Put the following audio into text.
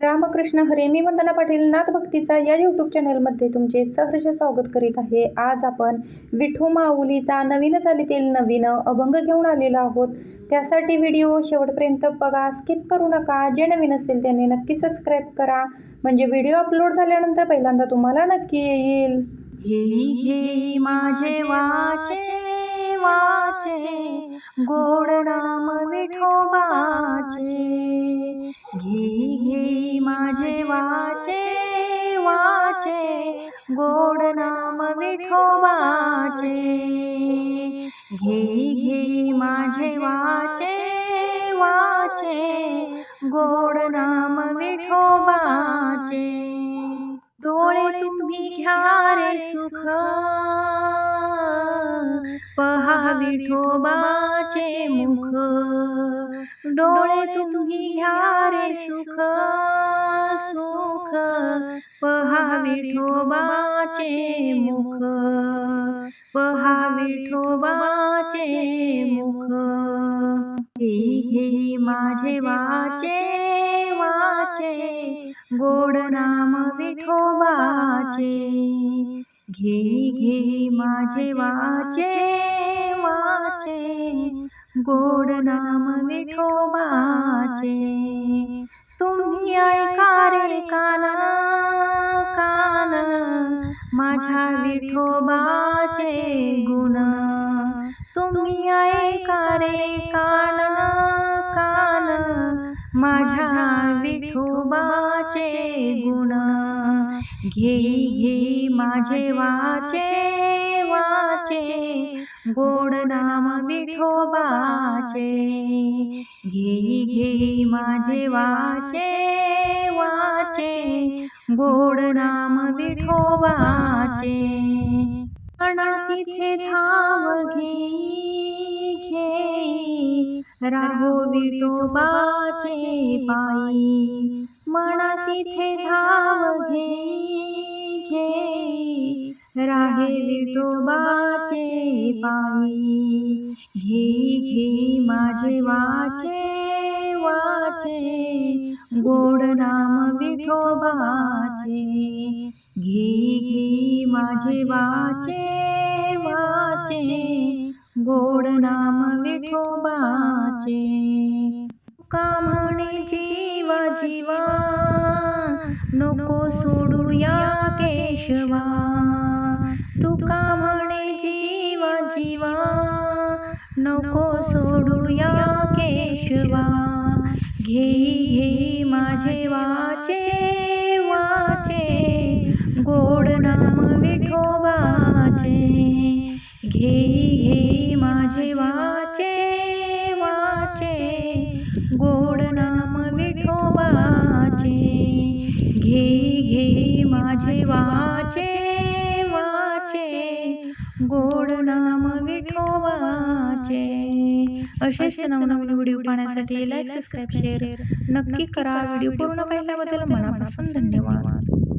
रामकृष्ण हरे मी वंदना पाटील नाथ भक्तीचा या यूट्यूब चॅनलमध्ये तुमचे सहर्ष स्वागत करीत आहे. आज आपण विठू माऊलीचा नवीन चालीतील नवीन अभंग घेऊन आलेलो आहोत. त्यासाठी व्हिडिओ शेवटपर्यंत बघा स्किप करू नका. जे नवीन असेल त्यांनी नक्की सबस्क्राईब करा. म्हणजे व्हिडिओ अपलोड झाल्यानंतर पहिल्यांदा तुम्हाला नक्की येईल. हे माझे वाचे वाचे. गोड नाम विठोबाचे. घेई घेई माझे वाचे वाचे गोड नाम विठोबाचे. घेई घेई माझे वाचे वाचे गोड नाम विठोबाचे. डोळे तुम्ही घ्या रे सुख. पहा विठोबाचे मुख. डोळे तुम्ही घ्या रे सुख. सुख. पहा विठोबाचे मुख. पहा विठोबाचे मुख. घेई घेई माझे वाचे वाचे गोड नाम विठोबाचे. घे घे माझे वाचे वाचे. गोड नाम विठोबाचे तुम्ही ऐका रे कान कान. माझ्या विठोबाचे गुण. तुम्ही ऐका रे कान कान. माझ्या विठोबाचे गुण. घेई घेई माझे वाचे वाचे गोड नाम विठोबाचे. घेई घेई माझे वाचे वाचे. गोड नाम विठोबाचे. तिथे धाव घेई घेई राहो विठोबाचे पायी मना तिथे धाव घेई घेई राहे विठोबाचे पायी घेई घेई माझे वाचे वाचे। गोड नाम विठोबाचे घेई घेई माझे वाचे वाचे गोड नाम विठोबाचे. का म्हणे जीवा जीवा नको सोडूया केशवा. तुका म्हणे जीवा जीवा नको सोडूया केशवा. घेई घेई माझे वाचे. वाचे. माझे वाचे वाचे गोड नाम विठोबाचे असेच नवनवीन व्हिडिओ पाहण्यासाठी लाईक सबस्क्राईब शेअर नक्की करा व्हिडिओ पूर्ण पाहिल्याबद्दल मनापासून धन्यवाद.